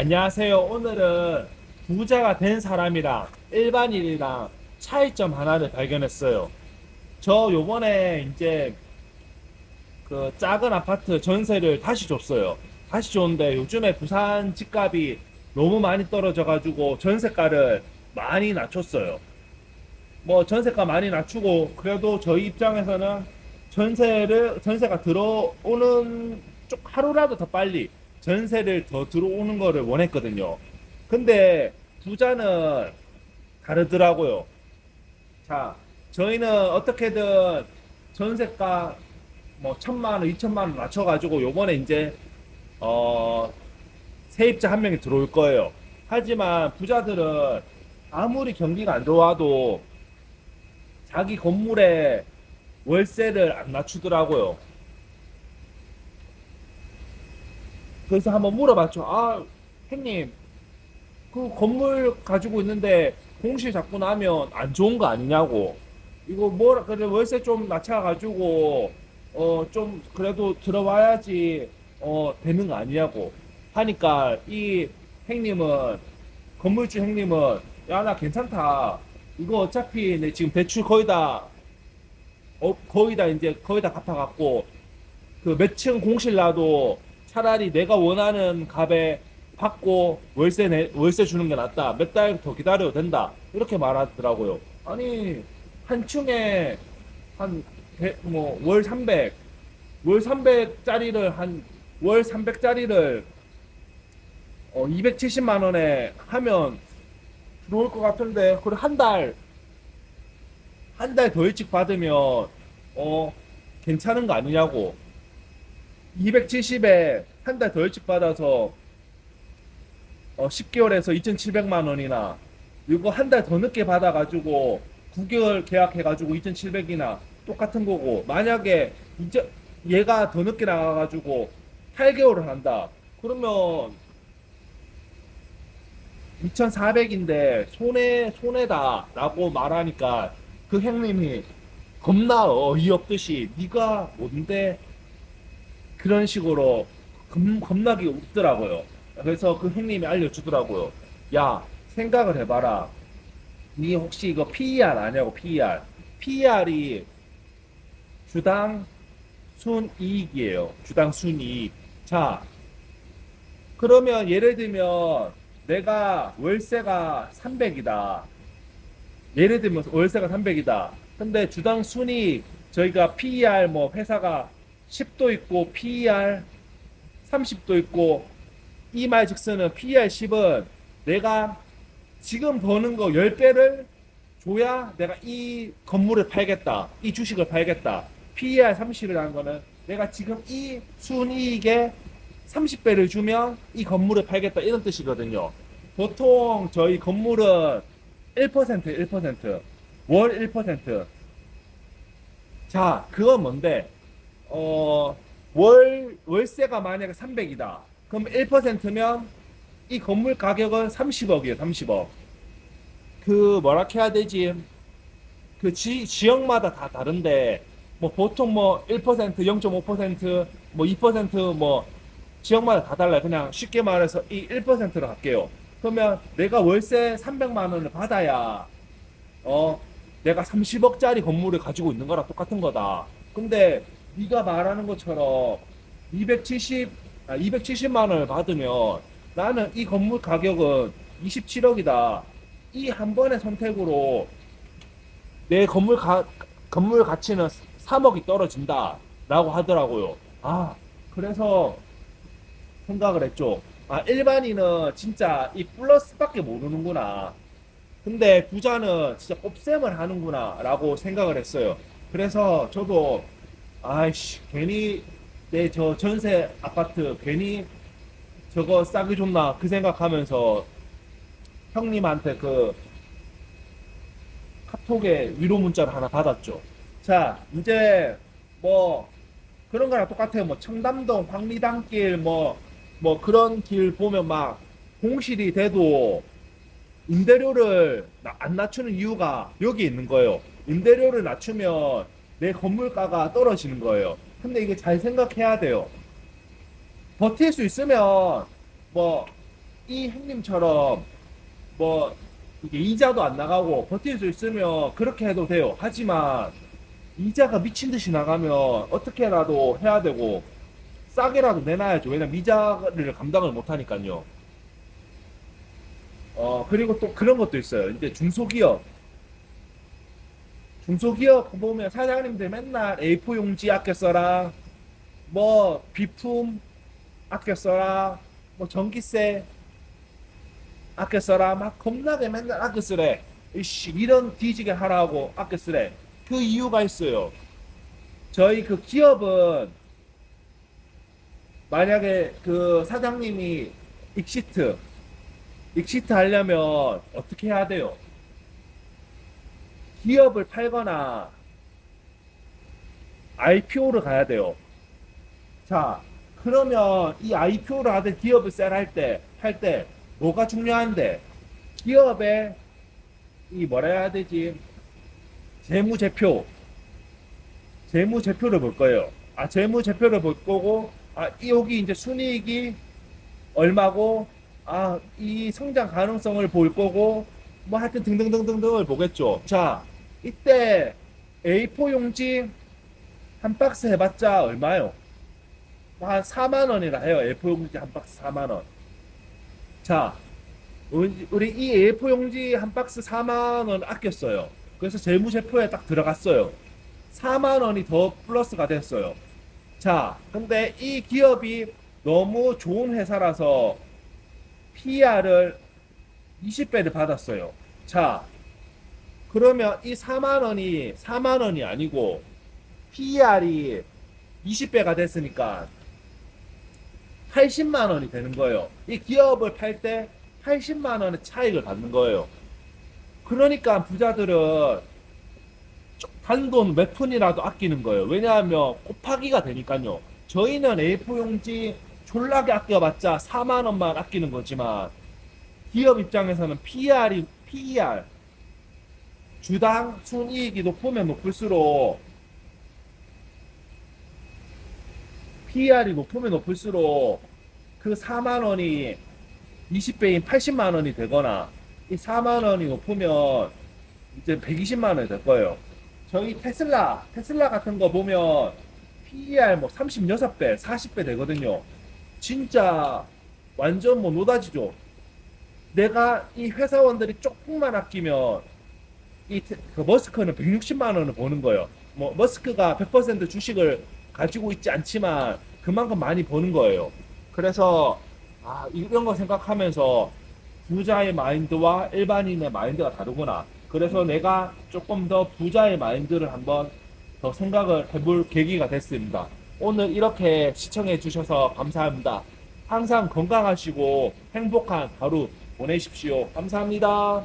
안녕하세요. 오늘은 부자가 된 사람이랑 일반인이랑 차이점 하나를 발견했어요. 저 요번에 이제 그 작은 아파트 전세를 다시 줬어요. 다시 줬는데 요즘에 부산 집값이 너무 많이 떨어져가지고 전세가를 많이 낮췄어요. 뭐 전세가 많이 낮추고 그래도 저희 입장에서는 전세를 전세가 들어오는 쪽 하루라도 더 빨리 전세를 더 들어오는 거를 원했거든요. 근데 부자는 다르더라고요. 자, 저희는 어떻게든 전세가 뭐 천만 원, 이천만 원 낮춰가지고 요번에 이제 어 세입자 한 명이 들어올 거예요. 하지만 부자들은 아무리 경기가 안 좋아도 자기 건물에 월세를 안 낮추더라고요. 그래서 한번 물어봤죠. 아, 형님, 그 건물 가지고 있는데 공시 잡고 나면 안 좋은 거 아니냐고. 이거 뭐라 그래 월세 좀 낮춰가지고 어 좀 그래도 들어와야지 어 되는 거 아니냐고 하니까 이 형님은 건물주 형님은 야 나 괜찮다. 이거 어차피 내 지금 대출 거의 다 어, 거의 다 이제 거의 다 갚아갖고 그 몇 층 공실 놔도 차라리 내가 원하는 값에 받고 월세 내, 월세 주는 게 낫다. 몇 달 더 기다려도 된다. 이렇게 말하더라고요. 아니 한 층에 한뭐월 300, 월 300짜리를 한 월 300짜리를 어 270만 원에 하면 들어올 것 같은데 그래 한 달 한 달 더 일찍 받으면 어 괜찮은 거 아니냐고 270에 한 달 더 일찍 받아서 어 10개월에서 2,700만 원이나 이거 한 달 더 늦게 받아가지고 9개월 계약해가지고 2,700이나 똑같은 거고 만약에 이제 얘가 더 늦게 나가가지고 8개월을 한다. 그러면 2,400인데 손해 손해다라고 말하니까 그 형님이 겁나 어이없듯이 네가 뭔데 그런 식으로 겁, 겁나게 웃더라고요. 그래서 그 형님이 알려주더라고요. 야 생각을 해봐라. 네 혹시 이거 PER 아냐고 PER. PER이 주당 순이익이에요. 주당 순이익. 자 그러면 예를 들면 내가 월세가 300이다. 예를 들면 월세가 300이다. 근데 주당 순이익 저희가 PER 뭐 회사가 10도 있고 PER 30도 있고 이 말 즉슨은 PER 10은 내가 지금 버는 거 10배를 줘야 내가 이 건물을 팔겠다. 이 주식을 팔겠다. PER 30이라는 거는 내가 지금 이 순이익에 30배를 주면 이 건물을 팔겠다 이런 뜻이거든요. 보통 저희 건물은 1% 1%, 월 1%. 자, 그건 뭔데? 어, 월, 월세가 만약에 300이다. 그럼 1%면 이 건물 가격은 30억이에요, 30억. 그, 뭐라 해야 되지? 그 지, 지역마다 다 다른데, 뭐 보통 뭐 1%, 0.5%, 뭐 2%, 뭐 지역마다 다 달라요. 그냥 쉽게 말해서 이 1%로 할게요. 그러면 내가 월세 300만 원을 받아야, 어, 내가 30억짜리 건물을 가지고 있는 거랑 똑같은 거다. 근데 네가 말하는 것처럼 270, 아, 270만 원을 받으면 나는 이 건물 가격은 27억이다. 이 한 번의 선택으로 내 건물 가, 건물 가치는 3억이 떨어진다. 라고 하더라고요. 아, 그래서 생각을 했죠. 아, 일반인은 진짜 이 플러스밖에 모르는구나. 근데 부자는 진짜 곱셈을 하는구나. 라고 생각을 했어요. 그래서 저도 아이씨 괜히 내 저 전세 아파트 괜히 저거 싸게 줬나 그 생각하면서 형님한테 그 카톡에 위로 문자를 하나 받았죠. 자 이제 뭐 그런 거랑 똑같아요. 뭐 청담동 황리단길 뭐뭐 그런 길 보면 막 공실이 돼도 임대료를 나- 안 낮추는 이유가 여기 있는 거예요. 임대료를 낮추면 내 건물가가 떨어지는 거예요. 근데 이게 잘 생각해야 돼요. 버틸 수 있으면 뭐 이 형님처럼 뭐 이게 이자도 안 나가고 버틸 수 있으면 그렇게 해도 돼요. 하지만 이자가 미친 듯이 나가면 어떻게라도 해야 되고 싸게라도 내놔야죠. 왜냐면 이자를 감당을 못 하니까요. 어 그리고 또 그런 것도 있어요. 이제 중소기업 중소기업 보면 사장님들 맨날 A4 용지 아껴 써라, 뭐 비품 아껴 써라, 뭐 전기세 아껴 써라, 막 겁나게 맨날 아껴 쓰래. 이씨 이런 뒤지게 하라고 아껴 쓰래. 그 이유가 있어요. 저희 그 기업은 만약에 그 사장님이 익시트 익시트 하려면 어떻게 해야 돼요? 기업을 팔거나 IPO를 가야 돼요. 자, 그러면 이 IPO를 하든 기업을 셀할 때, 할 때, 뭐가 중요한데? 기업의 이 뭐라 해야 되지? 재무제표. 재무제표를 볼 거예요. 아, 재무제표를 볼 거고, 아, 이- 여기 이제 순이익이 얼마고, 아, 이 성장 가능성을 볼 거고, 뭐 하여튼 등등등등등을 보겠죠. 자, 이때 A4 용지 한 박스 해봤자 얼마요? 한 4만 원이라 해요. A4 용지 한 박스 4만 원. 자, 우리, 이 A4 용지 한 박스 4만 원 아꼈어요. 그래서 재무제표에 딱 들어갔어요. 4만 원이 더 플러스가 됐어요. 자, 근데 이 기업이 너무 좋은 회사라서 PR을 20배를 받았어요. 자, 그러면 이 4만 원이 4만 원이 아니고 PR이 20배가 됐으니까 80만 원이 되는 거예요. 이 기업을 팔 때 80만 원의 차익을 받는 거예요. 그러니까 부자들은 쪽- 단돈 몇 푼이라도 아끼는 거예요. 왜냐하면 곱하기가 되니까요. 저희는 A4 용지 졸라게 아껴봤자 4만 원만 아끼는 거지만 기업 입장에서는 PR이 PER 주당 순이익이 높으면 높을수록 PER이 높으면 높을수록 그 4만 원이 20배인 80만 원이 되거나 이 4만 원이 높으면 이제 120만 원이 될 거예요. 저희 테슬라, 테슬라 같은 거 보면 PER 뭐 36배, 40배 되거든요. 진짜 완전 뭐 노다지죠. 내가 이 회사원들이 조금만 아끼면 이 테- 그 머스크는 160만 원을 버는 거예요. 뭐 머스크가 100% 주식을 가지고 있지 않지만 그만큼 많이 버는 거예요. 그래서 아 이런 거 생각하면서 부자의 마인드와 일반인의 마인드가 다르구나. 그래서 내가 조금 더 부자의 마인드를 한번 더 생각을 해볼 계기가 됐습니다. 오늘 이렇게 시청해 주셔서 감사합니다. 항상 건강하시고 행복한 하루 보내십시오. 감사합니다.